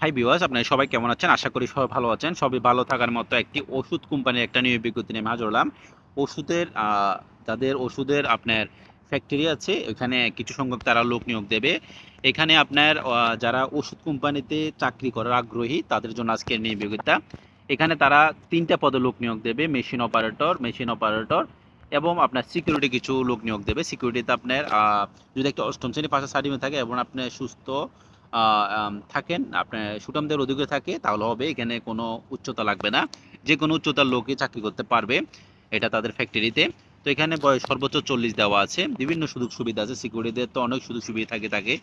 Hi viewers আপনারা সবাই কেমন আছেন? আশা করি সবাই ভালো আছেন। সবই ভালো থাকার মতো একটি ওষুধ কোম্পানির একটা নিয়োগ বিজ্ঞপ্তি নিয়ে হাজির হলাম। ওষুধের তাদের ওষুধের আপনার ফ্যাক্টরি আছে এখানে কিছু সংখ্যক তারা লোক নিয়োগ দেবে। এখানে আপনার যারা ওষুধ কোম্পানিতে চাকরি করার আগ্রহী, তাদের জন্য আজকের নিয়োগ বিজ্ঞপ্তিটা। এখানে তারা তিনটা পদে লোক নিয়োগ দেবে মেশিন অপারেটর মেশিন অপারেটর এবং আপনার সিকিউরিটি কিছু লোক নিয়োগ দেবে। সিকিউরিটিতে আপনার যদি একটা অষ্টম শ্রেণি পাশে সার্টিফিকেট থাকে এবং আপনার সুস্থ থাকেন আপনার সুটামদের অধিকে থাকে, তাহলে হবে, এখানে কোনো উচ্চতা লাগবে না। যে কোনো উচ্চতার লোকই চাকরি করতে পারবে, এটা তাদের ফ্যাক্টরিতে। তো এখানে বয়স সর্বোচ্চ চল্লিশ দেওয়া আছে। বিভিন্ন সুযোগ সুবিধা আছে সিকিউরিটিদের তো অনেক সুযোগ সুবিধা থাকে থাকে।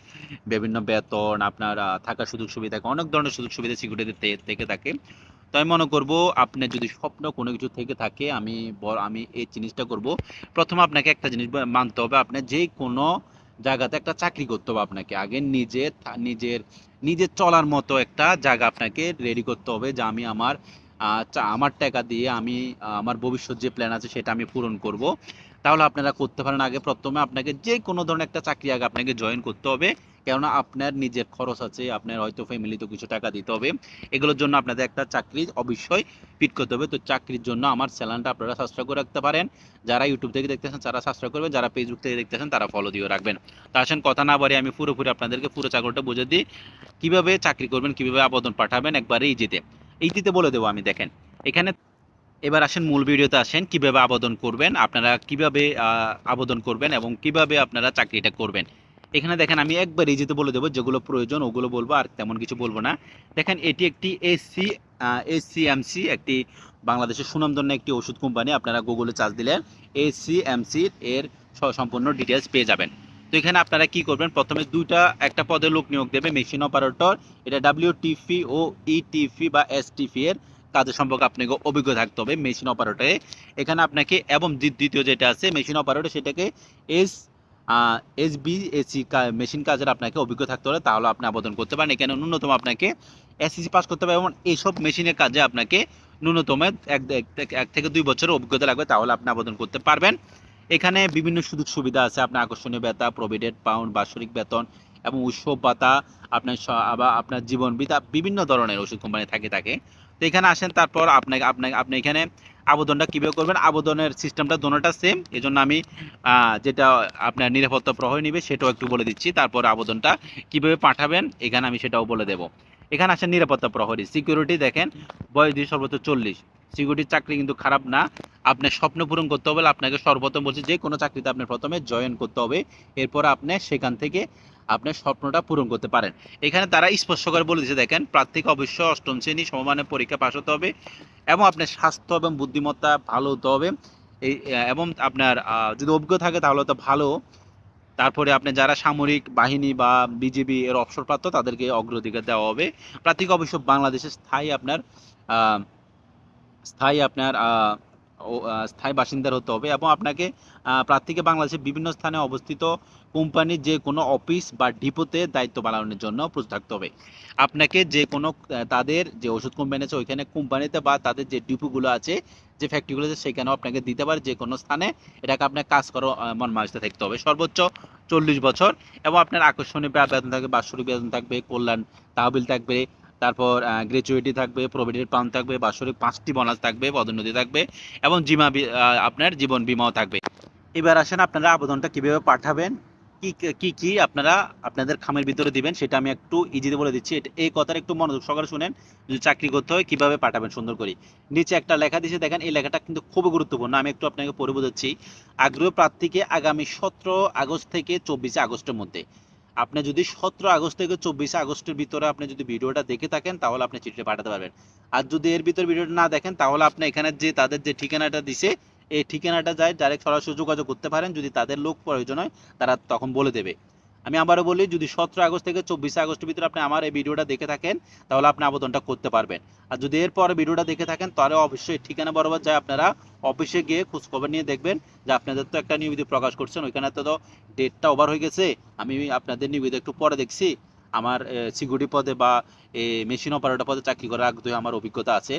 বিভিন্ন বেতন, আপনার থাকার সুযোগ সুবিধা থাকে, অনেক ধরনের সুযোগ সুবিধা সিকিউরিটিতে থেকে থাকে। তো আমি মনে করব আপনার যদি স্বপ্ন কোনো কিছু থেকে থাকে, আমি আমি এই জিনিসটা করব। প্রথমে আপনাকে একটা জিনিস মানতে হবে আপনার যে কোনো জায়গাতে একটা চাকরি করতে হবে আপনাকে। আগে নিজের নিজের নিজের চলার মতো একটা জায়গা আপনাকে রেডি করতে হবে যে আমি আমার আমার টাকা দিয়ে আমি আমার ভবিষ্যৎ যে প্ল্যান আছে সেটা আমি পূরণ করব। তাহলে আপনারা করতে পারেন। আগে প্রথমে আপনাকে যে কোনো ধরনের একটা চাকরি আগে আপনাকে জয়েন করতে হবে। কেননা আপনার নিজের খরচ আছে, আপনার হয়তো ফ্যামিলিতে কিছু টাকা দিতে হবে। এগুলোর জন্য আপনাদের একটা চাকরি অবশ্যই ফিট করতে হবে। তো চাকরির জন্য আমার চ্যানেলটা আপনারা সাবস্ক্রাইব করে রাখতে পারেন। যারা ইউটিউব থেকে দেখতেছেন তারা সাবস্ক্রাইব করবেন। যারা ফেসবুক থেকে দেখতেছেন তারা ফলো দিয়ে রাখবেন। তা আসেন, কথা না বাড়ি আমি পুরোপুরি আপনাদেরকে পুরো চাকরিটা বুঝে দিই। কীভাবে চাকরি করবেন, কীভাবে আবেদন পাঠাবেন, একবারে ইজিতে এইটিতে বলে দেবো আমি, দেখেন। এখানে এবার আসেন মূল ভিডিওতে আসেন, কীভাবে আবেদন করবেন, আপনারা কীভাবে আবেদন করবেন এবং কীভাবে আপনারা চাকরিটা করবেন। এখানে দেখেন আমি একবার ইজিতে বলে দেবো, যেগুলো প্রয়োজন ওগুলো বলব, আর তেমন কিছু বলব না। দেখেন এটি একটি এসি এসিএমসি একটি বাংলাদেশের সুনামধন্য একটি ওষুধ কোম্পানি, আপনারা গুগলে চার্জ দিলে এসিএমসি এর সম্পূর্ণ ডিটেলস পেয়ে যাবেন। তো এখানে আপনারা কি করবেন, প্রথমে দুইটা, একটা পদে লোক নিয়োগ দেবে মেশিন অপারেটর এটা ডাব্লিউ টিফি ও ইটিফি বা এসটিফি এর। কাজের সম্পর্কে আপনাকে অভিজ্ঞ থাকতে হবে মেশিন অপারেটরে। এখানে আপনাকে এবং দ্বিতীয় যেটা আছে, মেশিন অপারেটর সেটাকে S S B AC machine কাজের আপনাকে অভিজ্ঞ থাকতে হবে, তাহলে আপনি আবেদন করতে পারেন। এখানে ন্যূনতম আপনাকে এসএসসি পাস করতে হবে এবং এইসব মেশিনের কাজে আপনাকে ন্যূনতম এক থেকে দুই বছরের অভিজ্ঞতা লাগবে, তাহলে আপনি আবেদন করতে পারবেন। এখানে বিভিন্ন সুযোগ সুবিধা আছে, আপনার আকর্ষণীয় বেতা প্রভিডেন্ট পাউন্ড বাৎসরিক বেতন এবং উৎসব ভাতা, আপনার আবার আপনার জীবন বিতা বিভিন্ন ধরনের ওষুধ কোম্পানি থাকে থাকে। তো এখানে আসেন, তারপর আপনাকে আপনাকে, আপনি এখানে আবেদনটা কীভাবে করবেন? আবেদনের সিস্টেমটা দোনোটা সেম এই জন্য আমি যেটা আপনার নিরাপত্তা প্রহরী নিবে সেটাও একটু বলে দিচ্ছি। তারপর আবেদনটা কীভাবে পাঠাবেন, এখানে আমি সেটাও বলে দেব। এখানে আসেন নিরাপত্তা প্রহরী সিকিউরিটি দেখেন, বয়স দিয়ে সর্বোচ্চ চল্লিশ। সিকিউরিটির চাকরি কিন্তু খারাপ না। আপনার স্বপ্ন পূরণ করতে হবে, আপনাকে সর্বপ্রথম বলছি যে কোনো চাকরিতে আপনি প্রথমে জয়েন করতে হবে। এরপর আপনি সেখান থেকে আপনার স্বপ্নটা পূরণ করতে পারেন। এখানে তারা স্পষ্ট করে বলে দিয়েছে, দেখেন প্রার্থীকে অবশ্যই অষ্টম শ্রেণি, সমমানের পরীক্ষা পাশ হতে হবে এবং আপনার স্বাস্থ্য এবং বুদ্ধিমত্তা ভালো হতে হবে। এই এবং আপনার যদি অভিজ্ঞ থাকে তাহলে তো ভালো। তারপরে আপনি যারা সামরিক বাহিনী বা বিজেপি এর অবসরপ্রাপ্ত তাদেরকে অগ্রাধিকার দেওয়া হবে। প্রার্থীকে অবশ্য বাংলাদেশের স্থায়ী আপনার স্থায়ী আপনার স্থায়ী বাসিন্দার হতে হবে এবং আপনাকে প্রার্থীকে বাংলাদেশের বিভিন্ন স্থানে অবস্থিত কোম্পানির যে কোনো অফিস বা ডিপোতে দায়িত্ব পালনের জন্য প্রস্তুত থাকতে হবে। আপনাকে যে কোনো তাদের যে ওষুধ কোম্পানি আছে ওইখানে কোম্পানিতে বা তাদের যে ডিপোগুলো আছে, যে ফ্যাক্টরিগুলো আছে, সেখানেও আপনাকে দিতে পারে যে কোনো স্থানে। এটাকে আপনার কাজ করো মন মাঝতে থাকতে হবে। সর্বোচ্চ চল্লিশ বছর এবং আপনার আকর্ষণীয় বেতন থাকবে, বাৎসরিক বেতন থাকবে, কল্যাণ, তহবিল থাকবে তারপর গ্র্যাচুইটি থাকবে প্রভিডেন্ট পাম্প থাকবে, বাৎসরিক পাঁচটি বোনাস থাকবে, পদোন্নতি থাকবে এবং জিমা আপনার জীবন বীমাও থাকবে। এবার আসেন আপনারা আবেদনটা কীভাবে পাঠাবেন, কি কি কি আপনারা আপনাদের খামের ভিতরে দিবেন, সেটা আমি একটু ইজিতে বলে দিচ্ছি। এই কথার একটু মনোযোগ সহকারে শুনেন, যদি চাকরি করতে হয়, কীভাবে পাঠাবেন সুন্দর করে। নিচে একটা লেখা দিয়েছে, দেখেন, এই লেখাটা কিন্তু খুবই গুরুত্বপূর্ণ, আমি একটু আপনাকে পড়ে বোঝাচ্ছি। আগ্রহ প্রার্থীকে আগামী সতেরো আগস্ট থেকে চব্বিশে আগস্টের মধ্যে। আপনি যদি সতেরো আগস্ট থেকে চব্বিশে আগস্টের ভিতরে আপনি যদি ভিডিওটা দেখে থাকেন, তাহলে আপনি চিঠিটা পাঠাতে পারবেন। আর যদি এর ভিতর ভিডিওটা না দেখেন, তাহলে আপনি এখানে যে তাদের যে ঠিকানাটা দিছে, এই ঠিকানাটা যায়, ডাইরেক্ট সরাসরি যোগাযোগ করতে পারেন। যদি তাদের লোক প্রয়োজন হয়, তারা তখন বলে দেবে। আমি আবারও বলি, যদি সতেরো আগস্ট থেকে চব্বিশে আগস্টের ভিতরে আপনি আমার এই ভিডিওটা দেখে থাকেন, তাহলে আপনি আবেদনটা করতে পারবেন। আর যদি এরপরে ভিডিওটা দেখে থাকেন, তাহলে অবশ্যই ঠিকানা বরাবর যায় আপনারা অফিসে গিয়ে খোঁজখবর নিয়ে দেখবেন যে আপনাদের তো একটা নিয়মিত প্রকাশ করছেন, ওইখানে তো ডেটটা ওভার হয়ে গেছে। আমি আপনাদের নিয়মিত একটু পরে দেখছি, আমার সিকিউরিটি পদে বা মেশিন অপারেটর পদে চাকরি করার আগ্রহে আমার অভিজ্ঞতা আছে।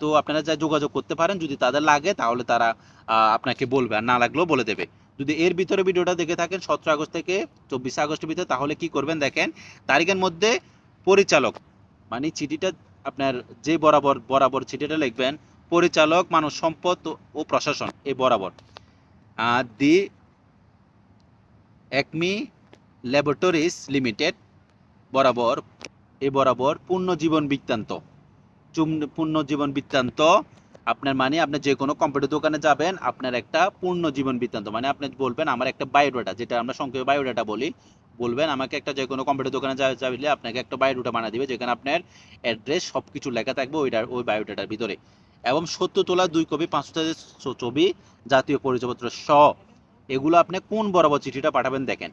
তো আপনারা যা যোগাযোগ করতে পারেন, যদি তাদের লাগে, তাহলে তারা আপনাকে বলবে, আর না লাগলেও বলে দেবে। যদি এর ভিতরে ভিডিওটা দেখে থাকেন, সতেরো আগস্ট থেকে চব্বিশে আগস্টের ভিতরে, তাহলে কি করবেন দেখেন? তারিখের মধ্যে পরিচালক মানে চিঠিটা আপনার যে বরাবর বরাবর চিঠিটা লিখবেন, পরিচালক মানব সম্পদ ও প্রশাসন এই বরাবর। দি একমি ল্যাবরেটরিজ লিমিটেড, বরাবর, এ বরাবর পূর্ণ জীবন বৃত্তান্ত পূর্ণ জীবন বৃত্তান্ত আপনার মানে আপনি যে কোনো কম্পিউটার দোকানে যাবেন, আপনার একটা পূর্ণ জীবন বৃত্তান্ত। মানে আপনি বলবেন, আমার একটা বায়োডাটা যেটা আমরা সংক্ষেপে বায়োডাটা বলি। বলবেন, আমাকে একটা যে কোনো কম্পিউটার দোকানে যা- যাইলে আপনাকে একটা বায়োডাটা বানিয়ে দিবে, যেখানে আপনার অ্যাড্রেস সব কিছু লেখা থাকবে ওইটার ওই বায়োডাটার ভিতরে। এবং সত্য তোলা দুই কপি, পাঁচটা ছবি, জাতীয় পরিচয়পত্র স, এগুলো আপনি কোন বরাবর চিঠিটা পাঠাবেন দেখেন।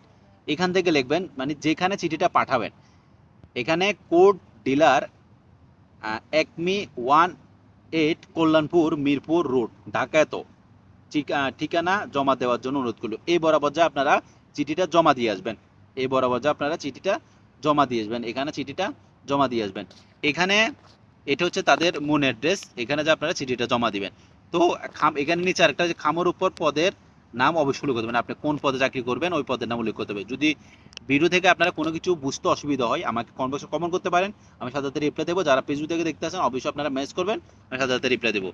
এখান থেকে লিখবেন মানে যেখানে চিঠিটা পাঠাবেন। এখানে code dealer Acme one eight Kalyanpur, Mirpur road Dhaka এত ঠিকা- ঠিকানা জমা দেওয়ার জন্য অনুরোধ করল। এই বরাবর যা আপনারা চিঠিটা জমা দিয়ে আসবেন। এই বরাবর যা আপনারা চিঠিটা জমা দিয়ে আসবেন। এখানে চিঠিটা জমা দিয়ে আসবেন। এখানে এটা হচ্ছে তাদের মূল অ্যাড্রেস। এখানে যে আপনারা চিঠিটা জমা দিবেন। তো খাম, এখানে নিচে আরেকটা খামের উপর পদের নাম অবশ্যই উল্লেখ করতে হবে। আপনি কোন পদে চাকরি করবেন, ওই পদের নাম উল্লেখ করতে হবে। যদি ভিডিও থেকে আপনারা কোনো কিছু বুঝতে অসুবিধা হয়, আমাকে বক্সে কমেন্ট করতে পারেন। আমি সাথে সাথে রিপ্লাই দেবো। যারা ফেসবুক থেকে দেখতে আসেন, অবশ্যই আপনারা মেসেজ করবেন, আমি সাথে সাথে রিপ্লাই দেবো।